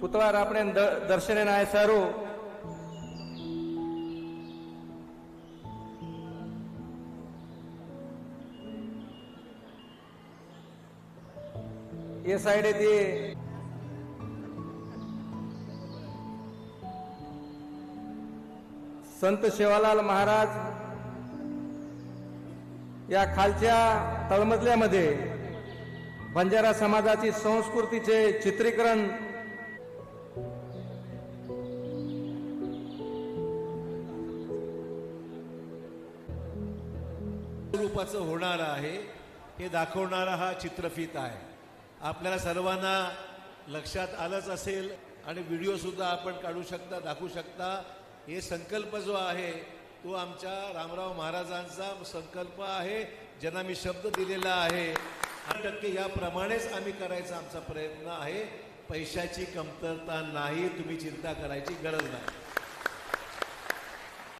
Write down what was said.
पुतळा रापणे द- दर्शने नाय सारू। ये साइड ती संत शेवालाल महाराज या खालच्या तळमजल्यामध्ये बंजारा समाजाची संस्कृतीचे चित्रीकरण रूपाचं होणार आहे हे दाखवणारा हा चित्रफित आहे. आपल्याला सर्वांना लक्षात आलंच असेल आणि व्हिडिओसुद्धा आपण काढू शकता दाखवू शकता. हे संकल्प जो आहे तो आमच्या रामराव महाराजांचा संकल्प आहे. ज्यांना मी शब्द दिलेला आहे आठ टक्के याप्रमाणेच आम्ही करायचा आमचा प्रयत्न आहे. पैशाची कमतरता नाही तुम्ही चिंता करायची गरज नाही.